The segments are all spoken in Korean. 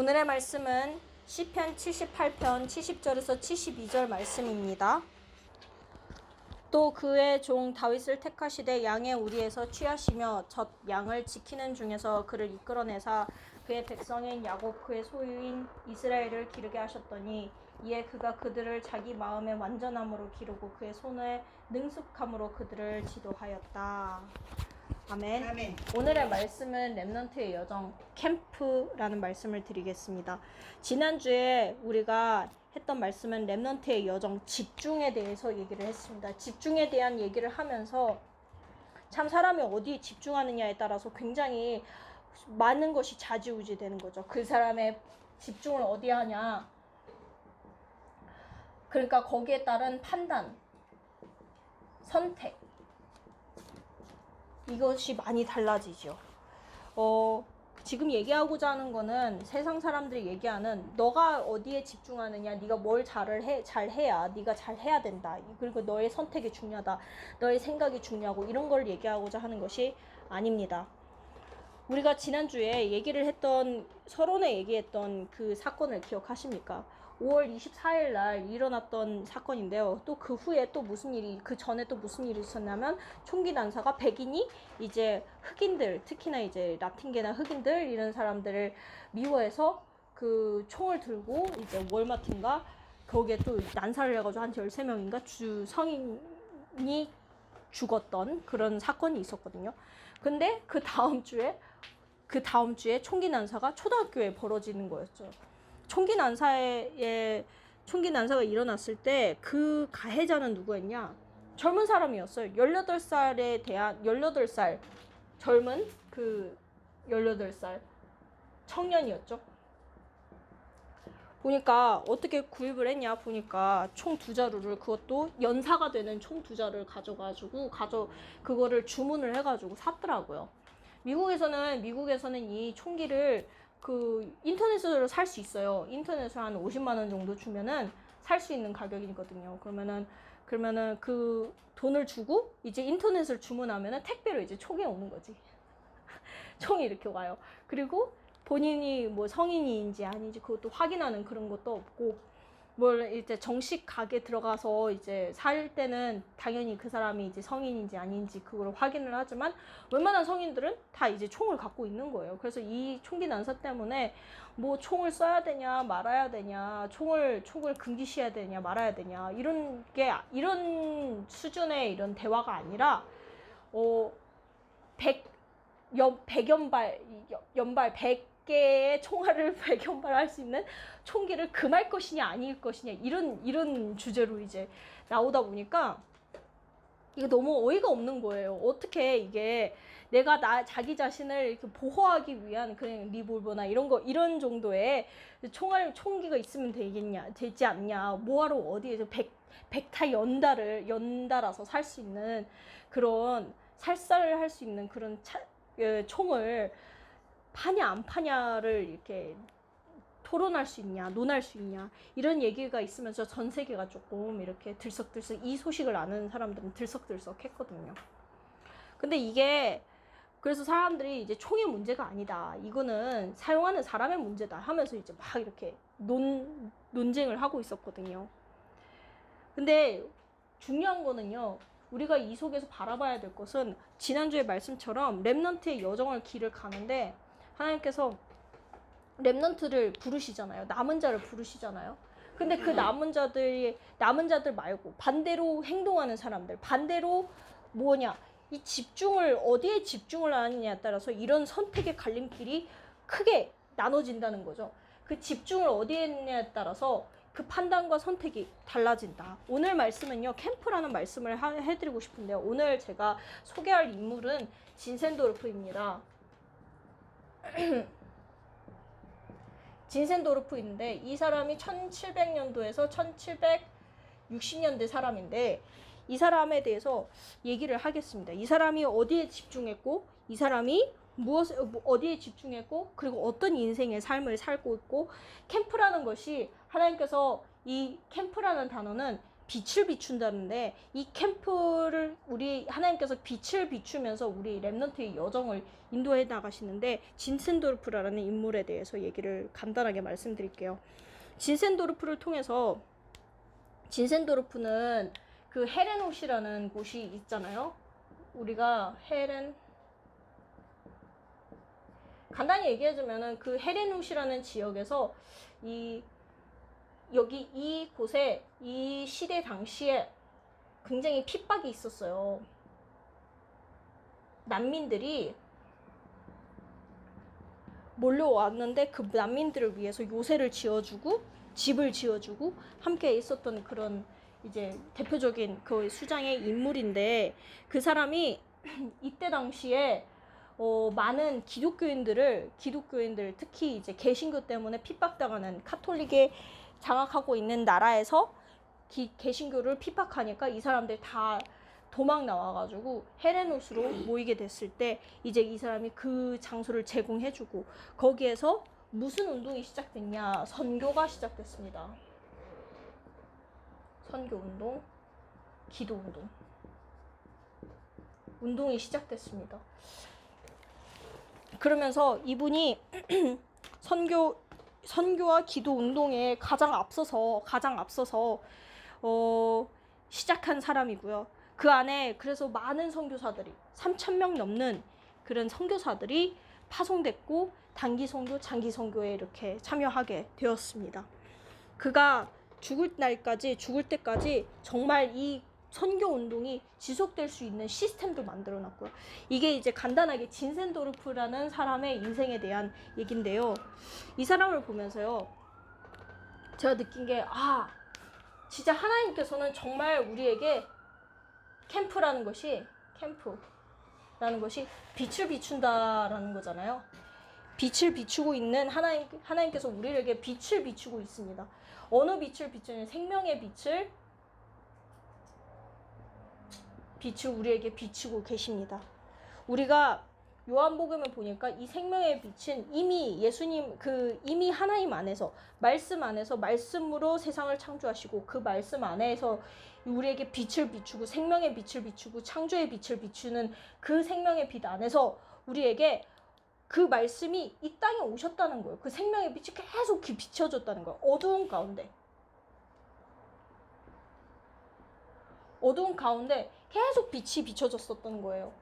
오늘의 말씀은 시편 78편 70절에서 72절 말씀입니다. 또 그의 종 다윗을 택하시되 양의 우리에서 취하시며 젖 양을 지키는 중에서 그를 이끌어내사 그의 백성인 야곱 그의 소유인 이스라엘을 기르게 하셨더니 이에 그가 그들을 자기 마음의 완전함으로 기르고 그의 손의 능숙함으로 그들을 지도하였다. 아멘. 아멘. 오늘의 말씀은 랩넌트의 여정 캠프라는 말씀을 드리겠습니다. 지난주에 우리가 했던 말씀은 랩넌트의 여정 집중에 대해서 얘기를 했습니다. 집중에 대한 얘기를 하면서 참 사람이 어디에 집중하느냐에 따라서 굉장히 많은 것이 좌지우지 되는 거죠. 그 사람의 집중을 어디에 하냐. 그러니까 거기에 따른 판단, 선택, 이것이 많이 달라지죠. 어, 지금 얘기하고자 하는 거는 세상 사람들이 얘기하는 너가 어디에 집중하느냐, 네가 뭘 잘을 해, 잘 해야, 네가 잘 해야 된다. 그리고 너의 선택이 중요하다, 너의 생각이 중요하고 이런 걸 얘기하고자 하는 것이 아닙니다. 우리가 지난주에 얘기를 했던 서론에 얘기했던 그 사건을 기억하십니까? 5월 24일 날 일어났던 사건인데요. 또 그 후에 또 무슨 일이 그 전에 또 무슨 일이 있었냐면 총기 난사가 백인이 이제 흑인들 특히나 이제 라틴계나 흑인들 이런 사람들을 미워해서 그 총을 들고 이제 월마트인가 거기에 또 난사를 해가지고 한 13명인가 주 성인이 죽었던 그런 사건이 있었거든요. 근데 그 다음 주에 그 다음 주에 총기 난사가 초등학교에 벌어지는 거였죠. 총기 난사에 총기 난사가 일어났을 때 그 가해자는 누구였냐? 젊은 사람이었어요. 18살에 대한 18살 젊은 그 18살 청년이었죠. 보니까 어떻게 구입을 했냐 보니까 총 두 자루를 그것도 연사가 되는 총 두 자루를 가져가지고 가져 그거를 주문을 해가지고 샀더라고요. 미국에서는 미국에서는 이 총기를 그 인터넷으로 살 수 있어요. 인터넷으로 한 50만 원 정도 주면은 살 수 있는 가격이거든요. 그러면은 그러면은 그 돈을 주고 이제 인터넷을 주문하면은 택배로 이제 총이 오는 거지. 총이 이렇게 와요. 그리고 본인이 뭐 성인인지 아닌지 그것도 확인하는 그런 것도 없고 뭘 이제 정식 가게 들어가서 이제 살 때는 당연히 그 사람이 이제 성인인지 아닌지 그걸 확인을 하지만 웬만한 성인들은 다 이제 총을 갖고 있는 거예요. 그래서 이 총기 난사 때문에 뭐 총을 써야 되냐 말아야 되냐 총을 총을 금기시해야 되냐 말아야 되냐 이런 게 이런 수준의 이런 대화가 아니라 어 백 연, 백연발, 연- 연발 100 개의 총알을 백연발할 수 있는 총기를 금할 것이냐 아닐 것이냐 이런 이런 주제로 이제 나오다 보니까 이게 너무 어이가 없는 거예요. 어떻게 이게 내가 나 자기 자신을 이렇게 보호하기 위한 그냥 리볼버나 이런 거 이런 정도의 총알 총기가 있으면 되겠냐 되지 않냐 뭐하러 어디에서 백 백타 연달을 연달아서 살 수 있는 그런 살살을 할 수 있는 그런 차, 그 총을 파냐 안 파냐를 이렇게 토론할 수 있냐, 논할 수 있냐 이런 얘기가 있으면서 전 세계가 조금 이렇게 들썩들썩 이 소식을 아는 사람들은 들썩들썩했거든요. 근데 이게 그래서 사람들이 이제 총의 문제가 아니다. 이거는 사용하는 사람의 문제다 하면서 이제 막 이렇게 논 논쟁을 하고 있었거든요. 근데 중요한 거는요. 우리가 이 속에서 바라봐야 될 것은 지난주의 말씀처럼 렘넌트의 여정을 길을 가는데 하나님께서 렘넌트를 부르시잖아요. 남은 자를 부르시잖아요. 근데 그 남은 자들이 남은 자들 말고 반대로 행동하는 사람들, 반대로 뭐냐? 이 집중을 어디에 집중을 하느냐에 따라서 이런 선택의 갈림길이 크게 나눠진다는 거죠. 그 집중을 어디에 했냐에 따라서 그 판단과 선택이 달라진다. 오늘 말씀은요, 캠프라는 말씀을 하- 해드리고 싶은데요. 오늘 제가 소개할 인물은 진센도르프입니다. 진센도르프인데 이 사람이 1700년도에서 1760년대 사람인데 이 사람에 대해서 얘기를 하겠습니다. 이 사람이 어디에 집중했고 이 사람이 무엇 어디에 집중했고 그리고 어떤 인생의 삶을 살고 있고 캠프라는 것이 하나님께서 이 캠프라는 단어는 빛을 비춘다는데 이 캠프를 우리 하나님께서 빛을 비추면서 우리 렘넌트의 여정을 인도해 나가시는데 진센도르프라는 인물에 대해서 얘기를 간단하게 말씀드릴게요. 진센도르프를 통해서 진센도르프는 그 헤렌옷이라는 곳이 있잖아요. 우리가 헤렌 간단히 얘기해주면은 그 헤렌옷이라는 지역에서 이 여기 이 곳에 이 시대 당시에 굉장히 핍박이 있었어요. 난민들이 몰려왔는데 그 난민들을 위해서 요새를 지어주고 집을 지어주고 함께 있었던 그런 이제 대표적인 그 수장의 인물인데 그 사람이 이때 당시에 어, 많은 기독교인들을 기독교인들 특히 이제 개신교 때문에 핍박당하는 카톨릭에 장악하고 있는 나라에서 기, 개신교를 핍박하니까 이 사람들 다 도망 나와가지고 헤레노스로 모이게 됐을 때 이제 이 사람이 그 장소를 제공해주고 거기에서 무슨 운동이 시작됐냐 선교가 시작됐습니다. 선교 운동, 기도 운동, 운동이 시작됐습니다. 그러면서 이분이 선교 선교와 기도 운동에 가장 앞서서 가장 앞서서 어, 시작한 사람이고요. 그 안에 그래서 많은 선교사들이 3천 명 넘는 그런 선교사들이 파송됐고 단기 선교, 장기 선교에 이렇게 참여하게 되었습니다. 그가 죽을 날까지 죽을 때까지 정말 이 선교 운동이 지속될 수 있는 시스템도 만들어 놨고요. 이게 이제 간단하게 진센도르프라는 사람의 인생에 대한 얘긴데요. 이 사람을 보면서요. 제가 느낀 게 아, 진짜 하나님께서는 정말 우리에게 캠프라는 것이 캠프라는 것이 빛을 비춘다라는 거잖아요. 빛을 비추고 있는 하나님 하나님께서 우리에게 빛을 비추고 있습니다. 어느 빛을 비추는 생명의 빛을 빛을 우리에게 비추고 계십니다. 우리가 요한복음을 보니까 이 생명의 빛은 이미 예수님 그 이미 하나님 안에서 말씀 안에서 말씀으로 세상을 창조하시고 그 말씀 안에서 우리에게 빛을 비추고 생명의 빛을 비추고 창조의 빛을 비추는 그 생명의 빛 안에서 우리에게 그 말씀이 이 땅에 오셨다는 거예요. 그 생명의 빛이 계속 기- 비춰졌다는 거예요. 어두운 가운데. 어두운 가운데 계속 빛이 비춰졌었던 거예요.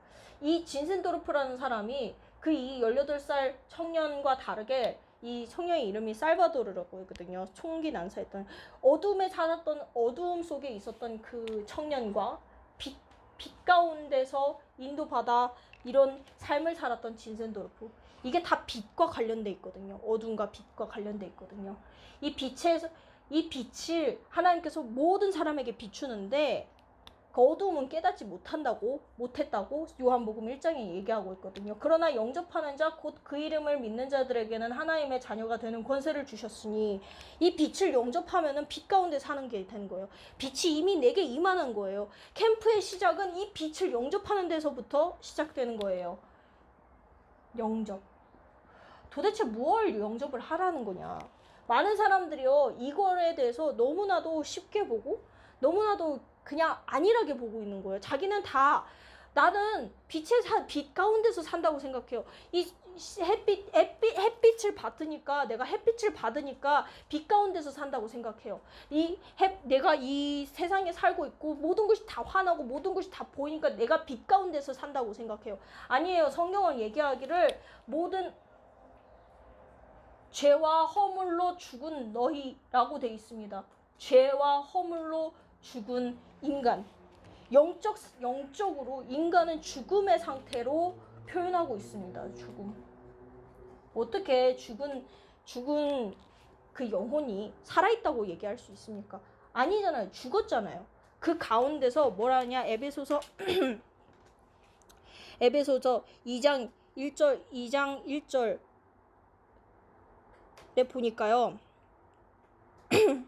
이 진센도르프라는 사람이 그 이 18살 청년과 다르게 이 청년의 이름이 살바도르라고 했거든요. 총기 난사했던 어둠에 살았던 어두움 속에 있었던 그 청년과 빛, 빛 가운데서 인도받아 이런 삶을 살았던 진센도르프. 이게 다 빛과 관련돼 있거든요. 어둠과 빛과 관련돼 있거든요. 이 빛에서 이 빛을 하나님께서 모든 사람에게 비추는데 그 어두움은 깨닫지 못한다고 못했다고 요한복음 1장에 얘기하고 있거든요. 그러나 영접하는 자 곧 그 이름을 믿는 자들에게는 하나님의 자녀가 되는 권세를 주셨으니 이 빛을 영접하면은 빛 가운데 사는 게 되는 거예요. 빛이 이미 내게 임하는 거예요. 캠프의 시작은 이 빛을 영접하는 데서부터 시작되는 거예요. 영접. 도대체 무엇을 영접을 하라는 거냐? 많은 사람들이요 이거에 대해서 너무나도 쉽게 보고 너무나도 그냥 안일하게 보고 있는 거예요. 자기는 다 나는 빛의 사, 빛 가운데서 산다고 생각해요. 이 햇빛, 햇빛, 햇빛을 받으니까 내가 햇빛을 받으니까 빛 가운데서 산다고 생각해요. 이 햇, 내가 이 세상에 살고 있고 모든 것이 다 환하고 모든 것이 다 보이니까 내가 빛 가운데서 산다고 생각해요. 아니에요. 성경은 얘기하기를 모든 죄와 허물로 죽은 너희라고 돼 있습니다. 죄와 허물로 죽은 인간. 영적 영적으로 인간은 죽음의 상태로 표현하고 있습니다. 죽음. 어떻게 죽은 죽은 그 영혼이 살아 있다고 얘기할 수 있습니까? 아니잖아요. 죽었잖아요. 그 가운데서 뭐라냐? 에베소서 에베소서 2장 1절 2장 1절에 보니까요.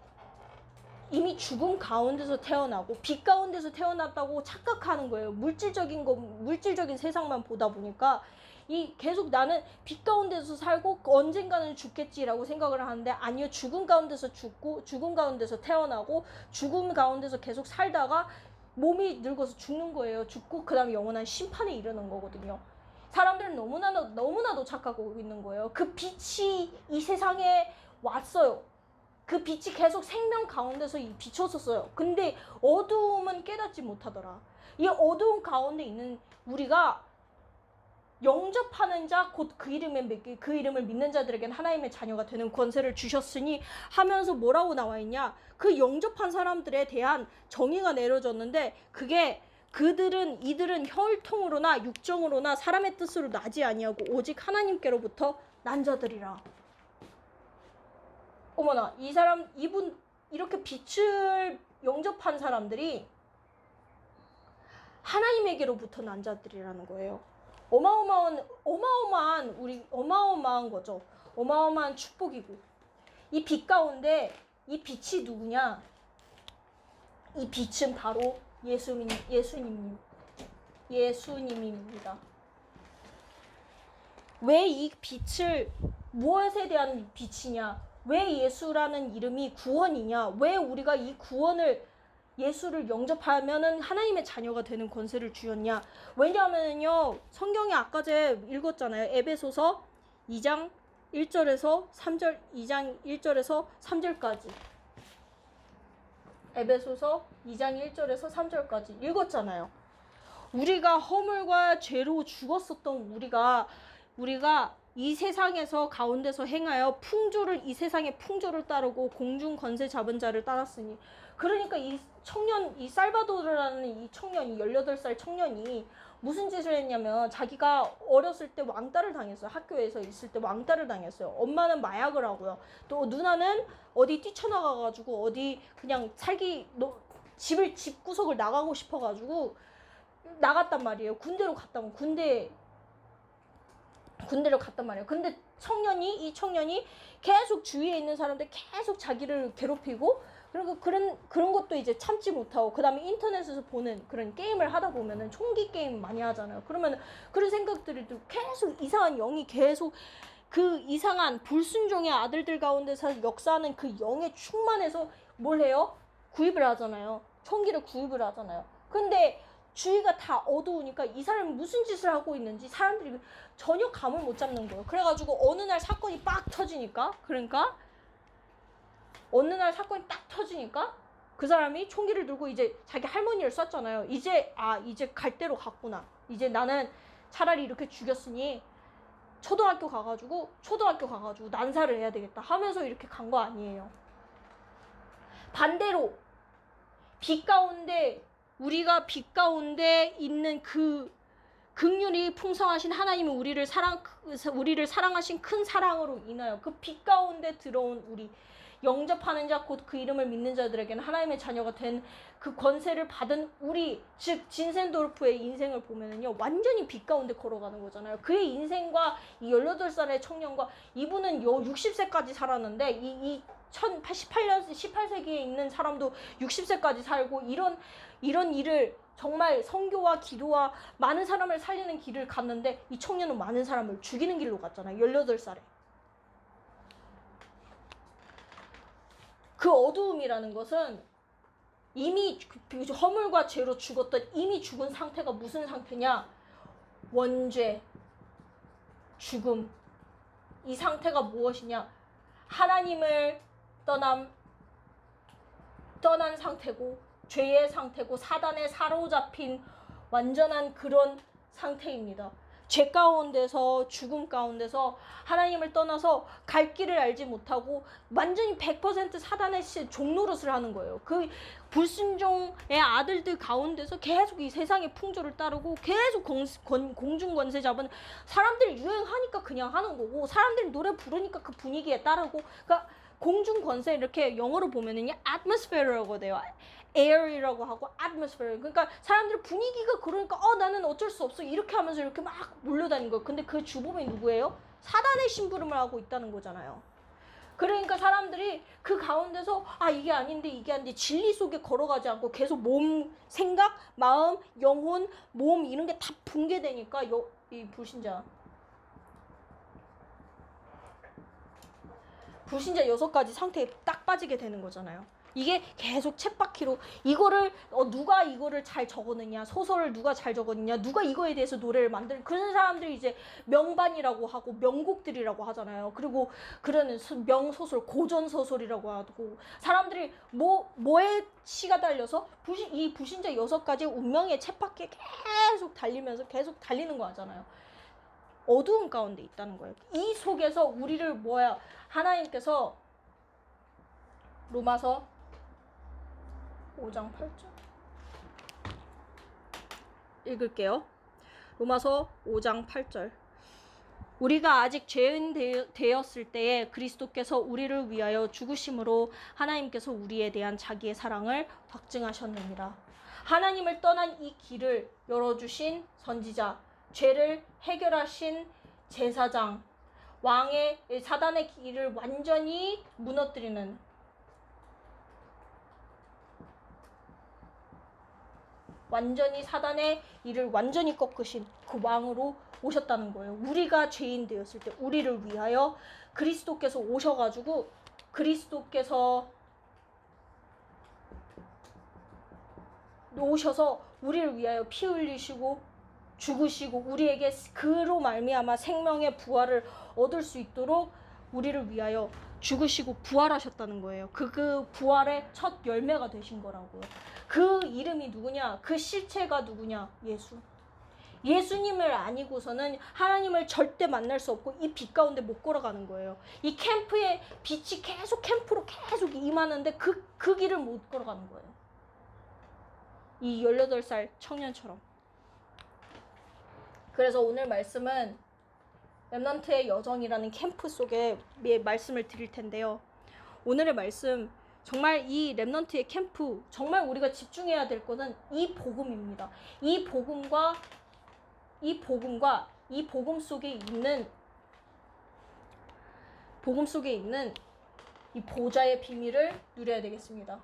이미 죽음 가운데서 태어나고 빛 가운데서 태어났다고 착각하는 거예요. 물질적인 거 물질적인 세상만 보다 보니까 이 계속 나는 빛 가운데서 살고 언젠가는 죽겠지라고 생각을 하는데 아니요 죽음 가운데서 죽고 죽음 가운데서 태어나고 죽음 가운데서 계속 살다가 몸이 늙어서 죽는 거예요. 죽고 그다음에 영원한 심판에 이르는 거거든요. 사람들은 너무나도 너무나도 착각하고 있는 거예요. 그 빛이 이 세상에 왔어요. 그 빛이 계속 생명 가운데서 이 비춰졌어요. 근데 어두움은 깨닫지 못하더라. 이 어두움 가운데 있는 우리가 영접하는 자 곧 그 이름에 믿기 그 이름을 믿는 자들에겐 하나님의 자녀가 되는 권세를 주셨으니 하면서 뭐라고 나와 있냐 그 영접한 사람들에 대한 정의가 내려졌는데 그게 그들은 이들은 혈통으로나 육정으로나 사람의 뜻으로 나지 아니하고 오직 하나님께로부터 난 자들이라 어머나 이 사람 이분 이렇게 빛을 영접한 사람들이 하나님에게로부터 난 자들이라는 거예요. 어마어마한 어마어마한 우리 어마어마한 거죠. 어마어마한 축복이고 이 빛 가운데 이 빛이 누구냐? 이 빛은 바로 예수님 예수님 예수님입니다. 왜 이 빛을 무엇에 대한 빛이냐? 왜 예수라는 이름이 구원이냐? 왜 우리가 이 구원을 예수를 영접하면은 하나님의 자녀가 되는 권세를 주었냐? 왜냐하면요 성경에 아까 제 읽었잖아요 에베소서 2장 1절에서 3절 2장 1절에서 3절까지 에베소서 2장 1절에서 3절까지 읽었잖아요. 우리가 허물과 죄로 죽었었던 우리가 우리가 이 세상에서 가운데서 행하여 풍조를 이 세상의 풍조를 따르고 공중 권세 잡은 자를 따랐으니 그러니까 이 청년 이 살바도르라는 이 청년이 18살 청년이 무슨 짓을 했냐면 자기가 어렸을 때 왕따를 당했어요. 학교에서 있을 때 왕따를 당했어요. 엄마는 마약을 하고요. 또 누나는 어디 뛰쳐나가 가지고 어디 그냥 살기 너, 집을 집 구석을 나가고 싶어 가지고 나갔단 말이에요. 군대로 갔다고 군대 군대로 갔단 말이에요. 근데 청년이 이 청년이 계속 주위에 있는 사람들 계속 자기를 괴롭히고 그리고 그런 그런 것도 이제 참지 못하고 그다음에 인터넷에서 보는 그런 게임을 하다 보면은 총기 게임 많이 하잖아요. 그러면 그런 생각들이 또 계속 이상한 영이 계속 그 이상한 불순종의 아들들 가운데서 역사하는 그 영에 충만해서 뭘 해요? 구입을 하잖아요. 총기를 구입을 하잖아요. 근데 주위가 다 어두우니까 이 사람이 무슨 짓을 하고 있는지 사람들이 전혀 감을 못 잡는 거예요. 그래가지고 어느 날 사건이 빡 터지니까 그러니까 어느 날 사건이 딱 터지니까 그 사람이 총기를 들고 이제 자기 할머니를 쐈잖아요. 이제 아 이제 갈 대로 갔구나. 이제 나는 차라리 이렇게 죽였으니 초등학교 가가지고 초등학교 가가지고 난사를 해야 되겠다 하면서 이렇게 간 거 아니에요. 반대로 빛 가운데 우리가 빛 가운데 있는 그 극률이 풍성하신 하나님은 우리를 사랑 우리를 사랑하신 큰 사랑으로 인하여 그 빛 가운데 들어온 우리 영접하는 자 곧 그 이름을 믿는 자들에게는 하나님의 자녀가 된 그 권세를 받은 우리 즉 진센도르프의 인생을 보면은요 완전히 빛 가운데 걸어가는 거잖아요. 그의 인생과 이 18살의 청년과 이분은 요 60세까지 살았는데 이, 이 1088년 18세기에 있는 사람도 60세까지 살고 이런 이런 일을 정말 성교와 기도와 많은 사람을 살리는 길을 갔는데 이 청년은 많은 사람을 죽이는 길로 갔잖아요. 18살에. 그 어두움이라는 것은 이미 그 허물과 죄로 죽었던 이미 죽은 상태가 무슨 상태냐? 원죄, 죽음. 이 상태가 무엇이냐? 하나님을 떠남 떠난 상태고 죄의 상태고 사단에 사로잡힌 완전한 그런 상태입니다. 죄 가운데서 죽음 가운데서 하나님을 떠나서 갈 길을 알지 못하고 완전히 100% 사단의 종노릇을 하는 거예요. 그 불순종의 아들들 가운데서 계속 이 세상의 풍조를 따르고 계속 공, 건, 공중 권세 잡은 사람들이 유행하니까 그냥 하는 거고 사람들이 노래 부르니까 그 분위기에 따르고 그러니까 공중 권세 이렇게 영어로 보면은요 atmosphere라고 돼요. Air이라고 하고 atmosphere. 그러니까 사람들 분위기가 그러니까 어 나는 어쩔 수 없어 이렇게 하면서 이렇게 막 몰려다니는 거예요. 근데 그 주범이 누구예요? 사단의 심부름을 하고 있다는 거잖아요. 그러니까 사람들이 그 가운데서 아 이게 아닌데 이게 아닌데 진리 속에 걸어가지 않고 계속 몸, 생각, 마음, 영혼, 몸 이런 게 다 붕괴되니까 여, 이 불신자 불신자 여섯 가지 상태에 딱 빠지게 되는 거잖아요. 이게 계속 챗바퀴로 이거를 어, 누가 이거를 잘 적었느냐 소설을 누가 잘 적었느냐 누가 이거에 대해서 노래를 만들 그런 사람들이 이제 명반이라고 하고 명곡들이라고 하잖아요. 그리고 수- 명소설 고전 소설이라고 하고 사람들이 뭐 뭐에 시가 달려서 부신 이 부신자 여섯 가지 운명의 챗바퀴에 계속 달리면서 계속 달리는 거 하잖아요. 어두운 가운데 있다는 거예요. 이 속에서 우리를 뭐야 하나님께서 로마서 5장 8절 읽을게요. 로마서 5장 8절 우리가 아직 죄인 되- 되었을 때에 그리스도께서 우리를 위하여 죽으심으로 하나님께서 우리에 대한 자기의 사랑을 확증하셨느니라. 하나님을 떠난 이 길을 열어주신 선지자, 죄를 해결하신 제사장, 왕의 사단의 길을 완전히 무너뜨리는 완전히 사단의 일을 완전히 꺾으신 그 왕으로 오셨다는 거예요. 우리가 죄인 되었을 때 우리를 위하여 그리스도께서 오셔가지고 그리스도께서 오셔서 우리를 위하여 피 흘리시고 죽으시고 우리에게 그로 말미암아 생명의 부활을 얻을 수 있도록 우리를 위하여 죽으시고 부활하셨다는 거예요. 그, 그 부활의 첫 열매가 되신 거라고요. 그 이름이 누구냐? 그 실체가 누구냐? 예수. 예수님을 아니고서는 하나님을 절대 만날 수 없고 이 빛 가운데 못 걸어가는 거예요. 이 캠프에 빛이 계속 캠프로 계속 임하는데 그, 그 길을 못 걸어가는 거예요. 이 18살 청년처럼. 그래서 오늘 말씀은 랩넌트의 여정이라는 캠프 속에 예, 말씀을 드릴 텐데요. 오늘의 말씀 정말 이 랩넌트의 캠프 정말 우리가 집중해야 될 것은 이 복음입니다. 이 복음과 이 복음과 이 복음 속에 있는 복음 속에 있는 이 보좌의 비밀을 누려야 되겠습니다.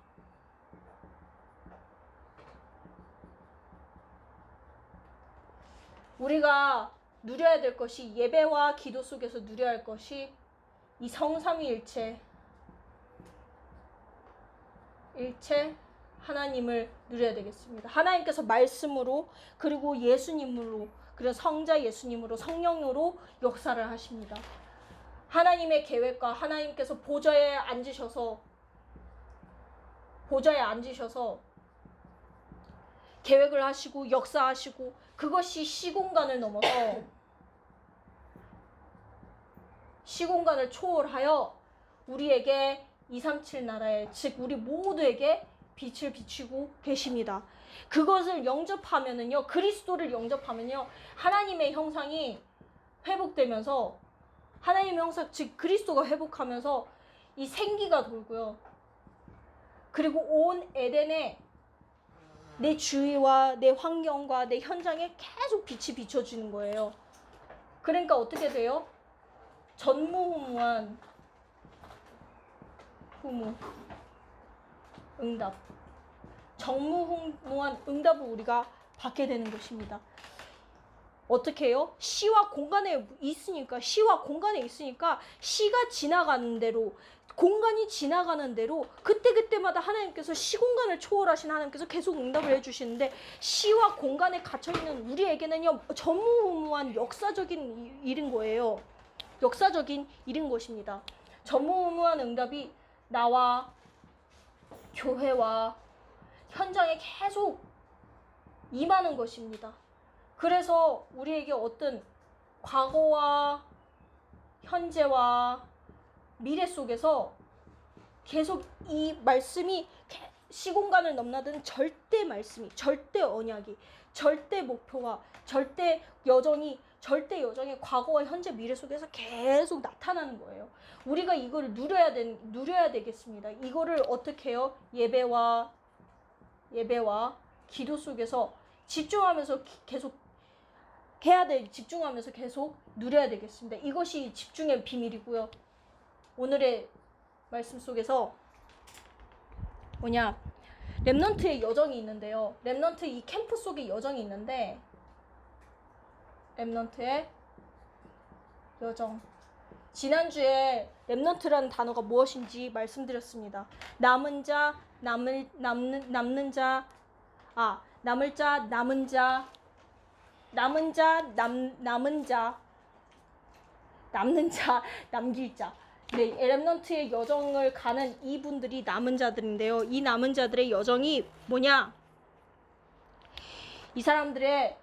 우리가 누려야 될 것이 예배와 기도 속에서 누려야 할 것이 이 성삼위일체 일체 하나님을 누려야 되겠습니다. 하나님께서 말씀으로 그리고 예수님으로 그리고 성자 예수님으로 성령으로 역사를 하십니다. 하나님의 계획과 하나님께서 보좌에 앉으셔서 보좌에 앉으셔서 계획을 하시고 역사하시고 그것이 시공간을 넘어서 시공간을 초월하여 우리에게 237 나라에 즉 우리 모두에게 빛을 비추고 계십니다. 그것을 영접하면은요 그리스도를 영접하면요 하나님의 형상이 회복되면서 하나님의 형상 즉 그리스도가 회복하면서 이 생기가 돌고요. 그리고 온 에덴에 내 주위와 내 환경과 내 현장에 계속 빛이 비춰지는 거예요. 그러니까 어떻게 돼요? 전무후무한 후무 응답 정무후무한 응답을 우리가 받게 되는 것입니다. 어떻게 해요? 시와 공간에 있으니까 시와 공간에 있으니까 시가 지나가는 대로 공간이 지나가는 대로 그때그때마다 하나님께서 시공간을 초월하신 하나님께서 계속 응답을 해주시는데 시와 공간에 갇혀있는 우리에게는요 전무후무한 역사적인 이- 일인 거예요 역사적인 일인 것입니다 전무후무한 응답이 나와 교회와 현장에 계속 임하는 것입니다. 그래서 우리에게 어떤 과거와 현재와 미래 속에서 계속 이 말씀이 개- 시공간을 넘나드는 절대 말씀이 절대 언약이 절대 목표와 절대 여정이 절대 여정의 과거와 현재 미래 속에서 계속 나타나는 거예요. 우리가 이거를 누려야 되, 누려야 되겠습니다. 이거를 어떻게 해요? 예배와 예배와 기도 속에서 집중하면서 기- 계속 해야 돼. 집중하면서 계속 누려야 되겠습니다. 이것이 집중의 비밀이고요. 오늘의 말씀 속에서 뭐냐 랩넌트의 여정이 있는데요. 랩넌트 이 캠프 속에 여정이 있는데 랩넌트의 여정. 지난주에 랩넌트라는 단어가 무엇인지 말씀드렸습니다. 남은 자, 남을 남는 남는 자, 아 남을 자, 남은 자, 남은 자, 남 남은 자, 남는 자, 남길 자. 네, 랩넌트의 여정을 가는 이분들이 남은 자들인데요. 이 남은 자들의 여정이 뭐냐? 이 사람들의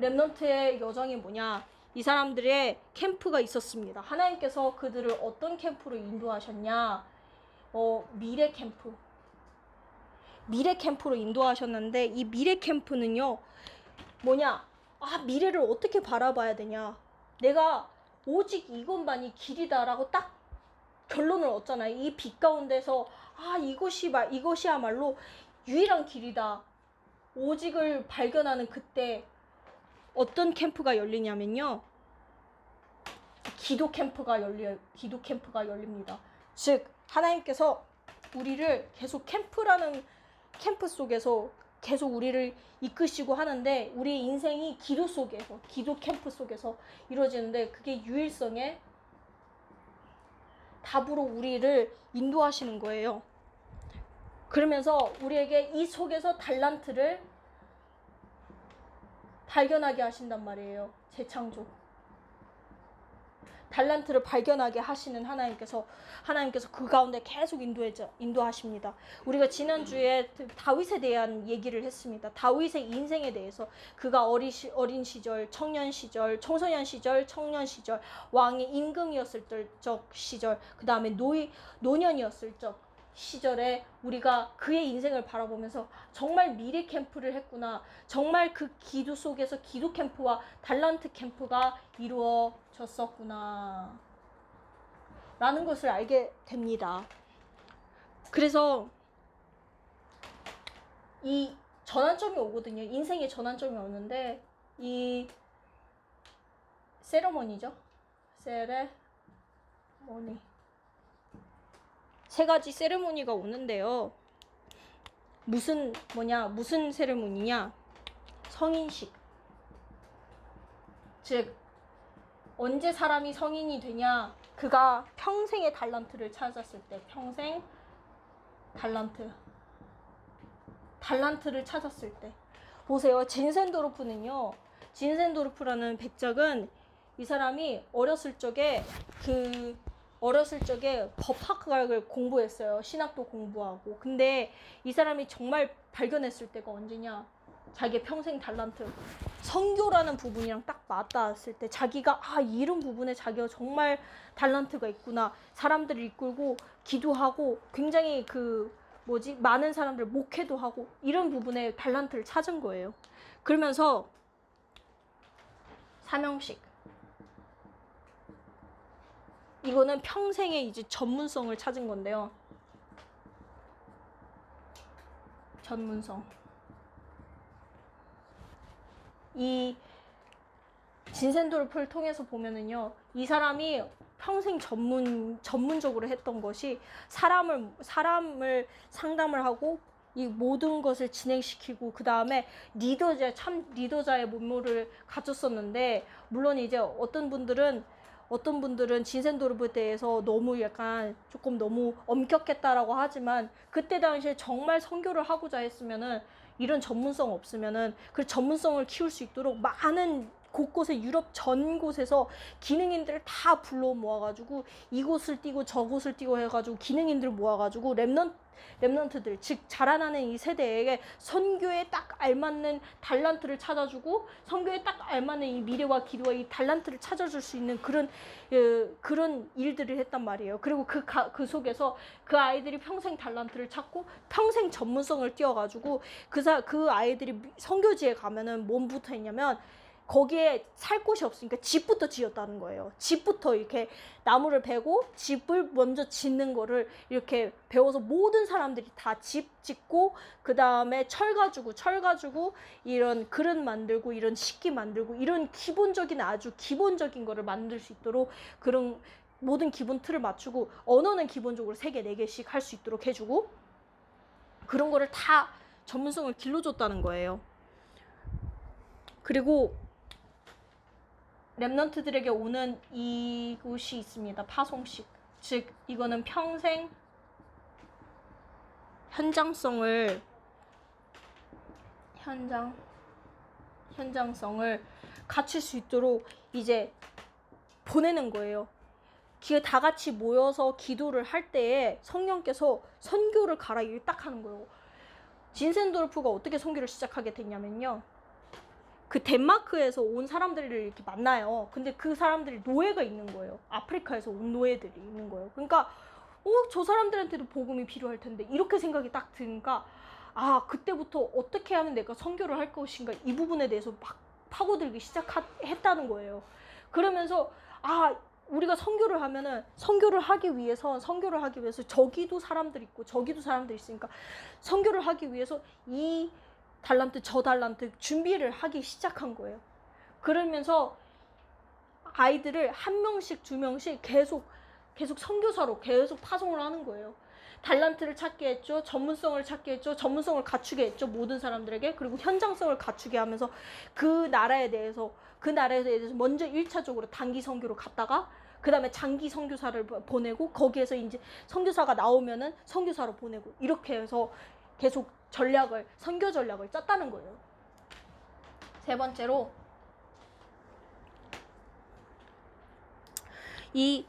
랩넌트의 여정이 뭐냐? 이 사람들의 캠프가 있었습니다. 하나님께서 그들을 어떤 캠프로 인도하셨냐? 어, 미래 캠프. 미래 캠프로 인도하셨는데 이 미래 캠프는요. 뭐냐? 아, 미래를 어떻게 바라봐야 되냐? 내가 오직 이것만이 길이다라고 딱 결론을 얻잖아요. 이 빛 가운데서 아, 이것이 말 이것이야말로 유일한 길이다. 오직을 발견하는 그때 어떤 캠프가 열리냐면요. 기도 캠프가 열려 기도 캠프가 열립니다. 즉 하나님께서 우리를 계속 캠프라는 캠프 속에서 계속 우리를 이끄시고 하는데 우리의 인생이 기도 속에서 기도 캠프 속에서 이루어지는데 그게 유일성의 답으로 우리를 인도하시는 거예요. 그러면서 우리에게 이 속에서 달란트를 발견하게 하신단 말이에요. 재창조. 달란트를 발견하게 하시는 하나님께서 하나님께서 그 가운데 계속 인도해 인도하십니다. 우리가 지난주에 다윗에 대한 얘기를 했습니다. 다윗의 인생에 대해서 그가 어리 시, 어린 시절, 청년 시절, 청소년 시절, 청년 시절, 왕의 임금이었을 적 시절, 그 다음에 노이 노년이었을 적 시절에 우리가 그의 인생을 바라보면서 정말 미래 캠프를 했구나. 정말 그 기도 속에서 기도 캠프와 달란트 캠프가 이루어졌었구나. 라는 것을 알게 됩니다. 그래서 이 전환점이 오거든요. 인생의 전환점이 오는데 이 세레머니죠. 세레머니. 세 가지 세레모니가 오는데요. 무슨 뭐냐 무슨 세레모니냐? 성인식. 즉 언제 사람이 성인이 되냐? 그가 평생의 달란트를 찾았을 때 평생 달란트. 달란트를 찾았을 때. 보세요. 진센도르프는요. 진센도르프라는 백작은 이 사람이 어렸을 적에 그 어렸을 적에 법학을 공부했어요. 신학도 공부하고. 근데 이 사람이 정말 발견했을 때가 언제냐? 자기의 평생 달란트. 성교라는 부분이랑 딱 맞닿았을 때 자기가 아 이런 부분에 자기가 정말 달란트가 있구나. 사람들을 이끌고 기도하고 굉장히 그 뭐지 많은 사람들 목회도 하고 이런 부분에 달란트를 찾은 거예요. 그러면서 사명식 이거는 평생의 이제 전문성을 찾은 건데요. 전문성. 이 진센도르프를 통해서 보면은요, 이 사람이 평생 전문 전문적으로 했던 것이 사람을 사람을 상담을 하고 이 모든 것을 진행시키고 그 다음에 리더자 참 리더자의 면모를 가졌었는데 물론 이제 어떤 분들은 어떤 분들은 진센도르프에 대해서 너무 약간 조금 너무 엄격했다라고 하지만 그때 당시에 정말 선교를 하고자 했으면은 이런 전문성 없으면은 그 전문성을 키울 수 있도록 많은 곳곳에 유럽 전 곳에서 기능인들을 다 불러 모아가지고 이곳을 뛰고 저곳을 뛰고 해가지고 기능인들 모아가지고 랩넌 랩넌트들 즉 자라나는 이 세대에게 선교에 딱 알맞는 달란트를 찾아주고 선교에 딱 알맞는 이 미래와 기도와 이 달란트를 찾아줄 수 있는 그런 어, 그런 일들을 했단 말이에요. 그리고 그, 가, 그 속에서 그 아이들이 평생 달란트를 찾고 평생 전문성을 띄워가지고 그, 사, 그 아이들이 선교지에 가면은 몸부터 했냐면 거기에 살 곳이 없으니까 집부터 지었다는 거예요. 집부터 이렇게 나무를 베고 집을 먼저 짓는 거를 이렇게 배워서 모든 사람들이 다 집 짓고 그 다음에 철 가지고 철 가지고 이런 그릇 만들고 이런 식기 만들고 이런 기본적인 아주 기본적인 거를 만들 수 있도록 그런 모든 기본 틀을 맞추고 언어는 기본적으로 세 개, 네 개씩 할 수 있도록 해주고 그런 거를 다 전문성을 길러줬다는 거예요. 그리고 랩런트들에게 오는 이곳이 있습니다. 파송식. 즉 이거는 평생 현장성을 현장 현장성을 갖출 수 있도록 이제 보내는 거예요. 기- 다 같이 모여서 기도를 할 때에 성령께서 선교를 가라 이를 딱 하는 거예요. 진센도르프가 어떻게 선교를 시작하게 됐냐면요. 그 덴마크에서 온 사람들을 이렇게 만나요. 근데 그 사람들이 노예가 있는 거예요. 아프리카에서 온 노예들이 있는 거예요. 그러니까 어, 저 사람들한테도 복음이 필요할 텐데 이렇게 생각이 딱 드니까 아 그때부터 어떻게 하면 내가 선교를 할 것인가 이 부분에 대해서 막 파고들기 시작했다는 거예요. 그러면서 아 우리가 선교를 하면은 선교를 하기 위해서 선교를 하기 위해서 저기도 사람들 있고 저기도 사람들 있으니까 선교를 하기 위해서 이 달란트 저 달란트 준비를 하기 시작한 거예요. 그러면서 아이들을 한 명씩 두 명씩 계속 계속 선교사로 계속 파송을 하는 거예요. 달란트를 찾게 했죠. 전문성을 찾게 했죠. 전문성을 갖추게 했죠. 모든 사람들에게. 그리고 현장성을 갖추게 하면서 그 나라에 대해서 그 나라에 대해서 먼저 1차적으로 단기 선교로 갔다가 그다음에 장기 선교사를 보- 보내고 거기에서 이제 선교사가 나오면은 선교사로 보내고 이렇게 해서 계속 전략을 선교 전략을 짰다는 거예요. 세 번째로 이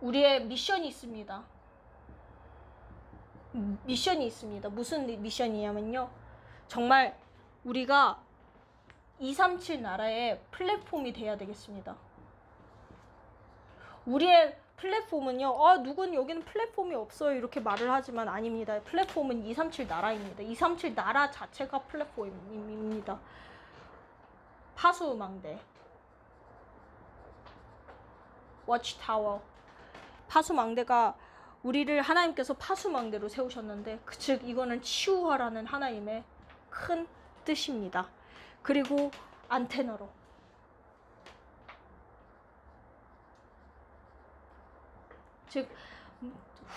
우리의 미션이 있습니다. 음, 미션이 있습니다. 무슨 미- 미션이냐면요. 정말 우리가 237 나라의 플랫폼이 돼야 되겠습니다. 우리의 플랫폼은요, 아, 누군 여기는 플랫폼이 없어요. 이렇게 말을 하지만 아닙니다. 플랫폼은 237 나라입니다. 237 나라 자체가 플랫폼입니다. 파수망대. 워치타워. 파수망대가 우리를 하나님께서 파수망대로 세우셨는데, 그, 즉, 이거는 치유하라는 하나님의 큰 뜻입니다. 그리고 안테나로. 즉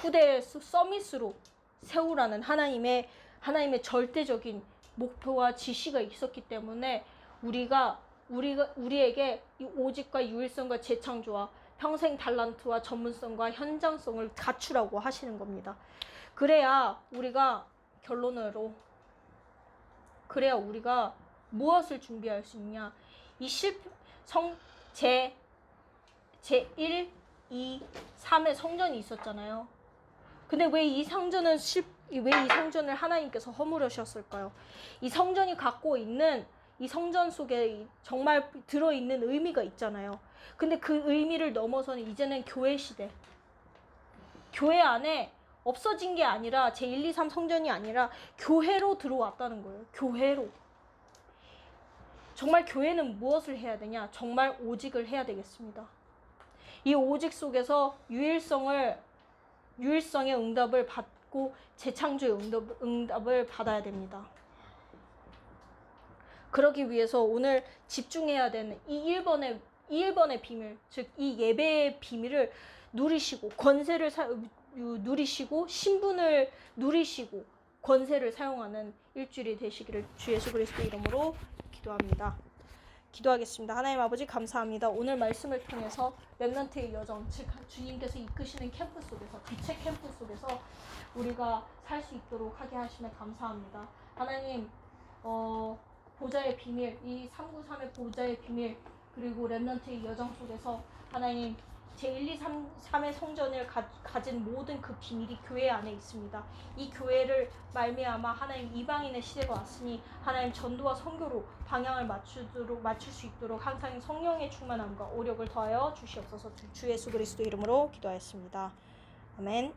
후대 서밋으로 세우라는 하나님의 하나님의 절대적인 목표와 지시가 있었기 때문에 우리가 우리가 우리에게 이 오직과 유일성과 재창조와 평생 달란트와 전문성과 현장성을 갖추라고 하시는 겁니다. 그래야 우리가 결론으로 그래야 우리가 무엇을 준비할 수 있냐? 이 실 성 제 제1, 2, 3의 성전이 있었잖아요. 근데 왜 이 성전은 실, 왜이 성전을 하나님께서 허물으셨을까요? 이 성전이 갖고 있는 이 성전 속에 이- 정말 들어있는 의미가 있잖아요. 근데 그 의미를 넘어서는 이제는 교회 시대. 교회 안에 없어진 게 아니라 제 1, 2, 3 성전이 아니라 교회로 들어왔다는 거예요. 교회로. 정말 교회는 무엇을 해야 되냐? 정말 오직을 해야 되겠습니다. 이 오직 속에서 유일성을 유일성의 응답을 받고 재창조의 응답, 응답을 받아야 됩니다. 그러기 위해서 오늘 집중해야 되는 이 1번의 이 1번의 비밀, 즉 이 예배의 비밀을 누리시고 권세를 사, 유- 누리시고 신분을 누리시고 권세를 사용하는 일주일이 되시기를 주 예수 그리스도 이름으로 기도합니다. 기도하겠습니다. 하나님 아버지 감사합니다. 오늘 말씀을 통해서 렘넌트의 여정, 즉 주님께서 이끄시는 캠프 속에서 빛의 캠프 속에서 우리가 살 수 있도록 하게 하시면 감사합니다. 하나님 어, 보좌의 비밀, 이 393의 보좌의 비밀 그리고 렘넌트의 여정 속에서 하나님 제1, 2, 3, 3의 성전을 가, 가진 모든 그 비밀이 교회 안에 있습니다. 이 교회를 말미암아 하나님 이방인의 시대가 왔으니 하나님 전도와 선교로 방향을 맞추도록 맞출 수 있도록 항상 성령의 충만함과 오력을 더하여 주시옵소서 주 예수 그리스도 이름으로 기도하였습니다. 아멘.